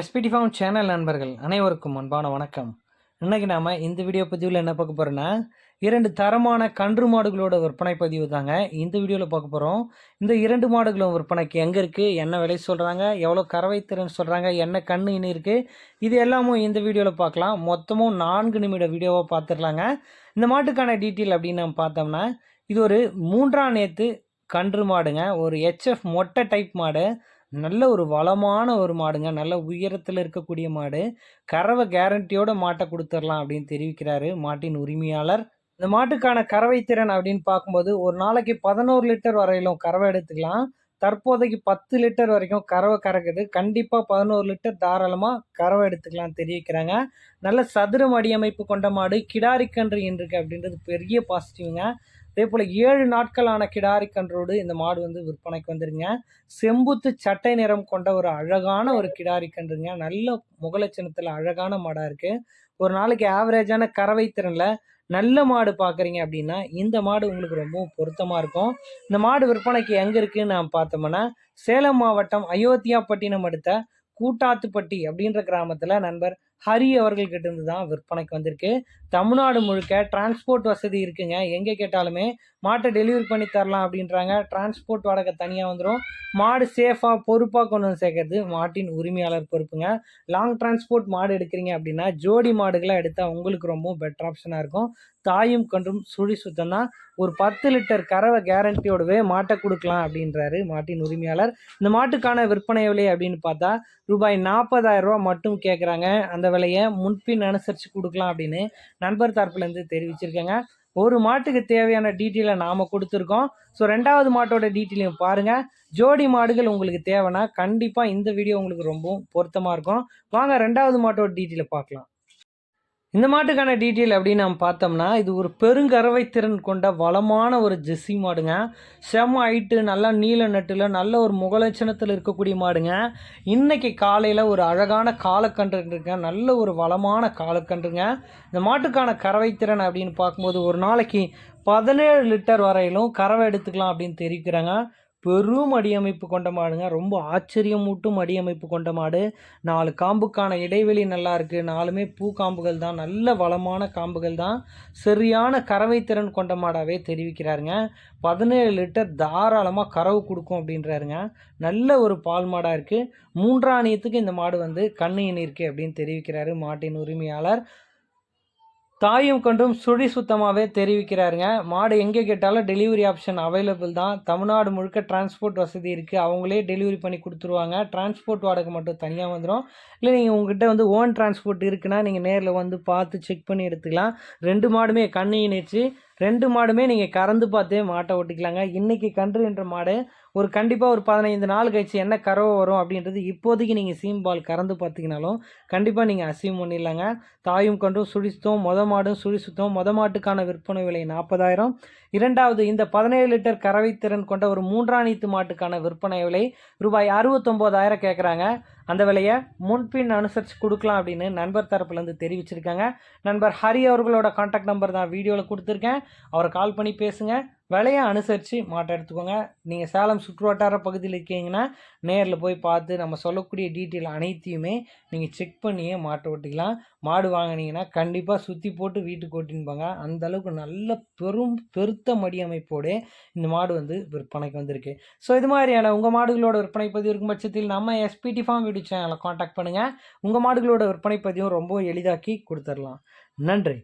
SPD form channel நண்பர்கள் அனைவருக்கும் அன்பான வணக்கம். இன்னைக்கு நாம் இந்த வீடியோ பதிவில் என்ன பார்க்க போகிறோன்னா இரண்டு தரமான கன்று மாடுகளோட விற்பனை பதிவு தாங்க. இந்த வீடியோவில் பார்க்க போகிறோம் இந்த இரண்டு மாடுகளும் விற்பனைக்கு எங்கே இருக்குது என்ன விலை சொல்கிறாங்க எவ்வளோ கறவை திறன் சொல்கிறாங்க என்ன கண்ணு இனி இருக்குது இது எல்லாமும் இந்த வீடியோவில் பார்க்கலாம். மொத்தமும் நான்கு நிமிட வீடியோவாக பார்த்துடலாங்க. இந்த மாட்டுக்கான டீட்டெயில் அப்படின்னு நம்ம பார்த்தோம்னா இது ஒரு மூன்றாம் நேற்று கன்று மாடுங்க. ஒரு ஹெச்எஃப் மொட்டை டைப் மாடு. நல்ல ஒரு வளமான ஒரு மாடுங்க. நல்ல உயரத்தில் இருக்கக்கூடிய மாடு. கறவை கேரண்டியோட மாட்டை கொடுத்துடலாம் அப்படின்னு தெரிவிக்கிறாரு மாட்டின் உரிமையாளர். இந்த மாட்டுக்கான கறவை திறன் அப்படின்னு பார்க்கும்போது ஒரு நாளைக்கு பதினோரு லிட்டர் வரையிலும் கறவை எடுத்துக்கலாம். தற்போதைக்கு பத்து லிட்டர் வரைக்கும் கறவை கறக்குது. கண்டிப்பாக பதினோரு லிட்டர் தாராளமாக கறவை எடுத்துக்கலாம் தெரிவிக்கிறாங்க. நல்ல சதுரம் அடியமைப்பு கொண்ட மாடு. கிடாரிக்கன்று இருக்கு அப்படின்றது பெரிய பாசிட்டிவ்ங்க அதே போல் ஏழு நாட்களான கிடாரி கன்றோடு இந்த மாடு வந்து விற்பனைக்கு வந்துருங்க. செம்புத்து சட்டை நிறம் கொண்ட ஒரு அழகான ஒரு கிடாரி கன்றுங்க நல்ல முகலட்சணத்தில் அழகான மாடாக இருக்குது ஒரு நாளைக்கு ஆவரேஜான கறவை திறனில் நல்ல மாடு பார்க்குறீங்க அப்படின்னா இந்த மாடு உங்களுக்கு ரொம்ப பொருத்தமாக இருக்கும். இந்த மாடு விற்பனைக்கு எங்கே இருக்குன்னு நான் பார்த்தோம்னா சேலம் மாவட்டம் அயோத்தியாப்பட்டினம் அடுத்த கூட்டாத்துப்பட்டி அப்படின்ற கிராமத்தில் நண்பர் ஹரி அவர்கள்கிட்ட இருந்து தான் விற்பனைக்கு வந்திருக்கு. தமிழ்நாடு முழுக்க டிரான்ஸ்போர்ட் வசதி இருக்குங்க. எங்கே கேட்டாலுமே மாட்டை டெலிவரி பண்ணி தரலாம் அப்படின்றாங்க. டிரான்ஸ்போர்ட் வாடகை தனியாக வந்துடும் மாடு சேஃபாக பொறுப்பாக கொண்டு வந்து சேர்க்கறது மாட்டின் உரிமையாளர் பொறுப்புங்க. லாங் டிரான்ஸ்போர்ட் மாடு எடுக்கிறீங்க அப்படின்னா ஜோடி மாடுகளாக எடுத்தால் உங்களுக்கு ரொம்ப பெட்டர் ஆப்ஷனாக இருக்கும். தாயும் கன்றும் சுழி சுத்தம் தான் ஒரு பத்து லிட்டர் கறவை கேரண்டியோடவே மாட்டை கொடுக்கலாம் அப்படின்றாரு மாட்டின் உரிமையாளர். இந்த மாட்டுக்கான விற்பனை விலை அப்படின்னு பார்த்தா ரூபாய் நாற்பதாயிரம் ரூபா மட்டும் கேட்குறாங்க அந்த விலையை முன்பின் அனுசரித்து கொடுக்கலாம் அப்படின்னு நண்பர் தரப்புலேருந்து தெரிவிச்சிருக்கேங்க. ஒரு மாட்டுக்கு தேவையான டீட்டெயிலை நாம் கொடுத்துருக்கோம். ஸோ ரெண்டாவது மாட்டோட டீட்டெயிலையும் பாருங்கள் ஜோடி மாடுகள் உங்களுக்கு தேவைன்னா கண்டிப்பாக இந்த வீடியோ உங்களுக்கு ரொம்பவும் பொருத்தமாக இருக்கும். வாங்க ரெண்டாவது மாட்டோட டீட்டெயிலை பார்க்கலாம். இந்த மாட்டுக்கான டீட்டெயில் அப்படின்னு நம்ம பார்த்தோம்னா இது ஒரு பெருங்கறவை திறன் கொண்ட வளமான ஒரு ஜெஸ்ஸி மாடுங்க. செம்ம ஹைட்டு நல்லா நீல நட்டில் நல்ல ஒரு முகலட்சணத்தில் இருக்கக்கூடிய மாடுங்க. இன்றைக்கி காலையில் ஒரு அழகான காலக்கன்றுங்க நல்ல ஒரு வளமான காலக்கன்றுங்க. இந்த மாட்டுக்கான கறவை திறன் அப்படின்னு பார்க்கும்போது ஒரு நாளைக்கு பதினேழு லிட்டர் வரையிலும் கறவை எடுத்துக்கலாம் அப்படின்னு தெரிவிக்கிறாங்க. பெரும் அடியமைப்பு கொண்ட மாடுங்க. ரொம்ப ஆச்சரியமூட்டும் அடியமைப்பு கொண்ட மாடு. நாலு காம்புக்கான இடைவெளி நல்லா இருக்குது நாலுமே பூ காம்புகள் தான். நல்ல வளமான காம்புகள் தான். சரியான கறவை திறன் கொண்ட மாடாகவே தெரிவிக்கிறாருங்க. பதினேழு லிட்டர் தாராளமாக கறவு கொடுக்கும் அப்படின்றாருங்க. நல்ல ஒரு பால் மாடாக இருக்குது மூன்றாணியத்துக்கு இந்த மாடு வந்து கண்ணு இருக்கு அப்படின்னு தெரிவிக்கிறாரு மாட்டின் உரிமையாளர். தாயும் கொண்டும் சுழி சுத்தமாகவே தெரிவிக்கிறாருங்க. மாடு எங்கே கேட்டாலும் டெலிவரி ஆப்ஷன் அவைலபிள் தான். தமிழ்நாடு முழுக்க டிரான்ஸ்போர்ட் வசதி இருக்குது அவங்களே டெலிவரி பண்ணி கொடுத்துருவாங்க. டிரான்ஸ்போர்ட் வாடகை மட்டும் தனியாக வந்துடும் இல்லை நீங்கள் உங்ககிட்ட வந்து ஓன் டிரான்ஸ்போர்ட் இருக்குன்னா நீங்கள் நேரில் வந்து பார்த்து செக் பண்ணி எடுத்துக்கலாம். ரெண்டு மாடுமே கண்ணு இணைச்சு ரெண்டு மாடுமே நீங்கள் கறந்து பார்த்தே மாட்டை ஓட்டிக்கலாங்க. இன்றைக்கி கன்று என்ற மாடு ஒரு கண்டிப்பாக ஒரு பதினைந்து நாள் கழிச்சு என்ன கறவை வரும் அப்படின்றது இப்போதைக்கு நீங்கள் சீம்பால் கறந்து பார்த்தீங்கனாலும் கண்டிப்பாக நீங்கள் அசீவ் பண்ணிடலாங்க. தாயும் கன்றும் சுழித்தோம். மொத மாடும் சுழிசுத்தோம் மொத மாட்டுக்கான விற்பனை விலை நாற்பதாயிரம். இரண்டாவது இந்த பதினேழு லிட்டர் கறவை திறன் கொண்ட ஒரு மூன்றாணித்து மாட்டுக்கான விற்பனை விலை ரூபாய் அறுபத்தொம்போதாயிரம் கேட்குறாங்க அந்த விலையை முன்பின் அனுசரித்து கொடுக்கலாம் அப்படின்னு நண்பர் தரப்புலேருந்து தெரிவிச்சிருக்காங்க. நண்பர் ஹரி அவர்களோட காண்டாக்ட் நம்பர் தான் வீடியோவில் கொடுத்துருக்கேன். அவரை கால் பண்ணி பேசுங்கள் விலையை அனுசரித்து மாட்டை எடுத்துக்கோங்க. நீங்கள் சேலம் சுற்றுவட்டார பகுதியில் இருக்கீங்கன்னா நேரில் போய் பார்த்து நம்ம சொல்லக்கூடிய டீட்டெயில் அனைத்தையுமே நீங்கள் செக் பண்ணியே மாட்டை ஓட்டிக்கலாம். மாடு வாங்கினீங்கன்னா கண்டிப்பாக சுற்றி போட்டு வீட்டுக்கு ஓட்டின்பாங்க அந்தளவுக்கு நல்ல பெரும் பெருத்த மடி அமைப்போடு இந்த மாடு வந்து விற்பனைக்கு வந்திருக்கு. ஸோ இது மாதிரியான உங்கள் மாடுகளோட விற்பனை பதிவு இருக்கும் பட்சத்தில் நம்ம எஸ்பிடி ஃபார்ம் வீடியோ சேனலை காண்டாக்ட் பண்ணுங்கள் உங்கள் மாடுகளோட விற்பனை பதிவும் ரொம்ப எளிதாக்கி கொடுத்துடலாம் நன்றி.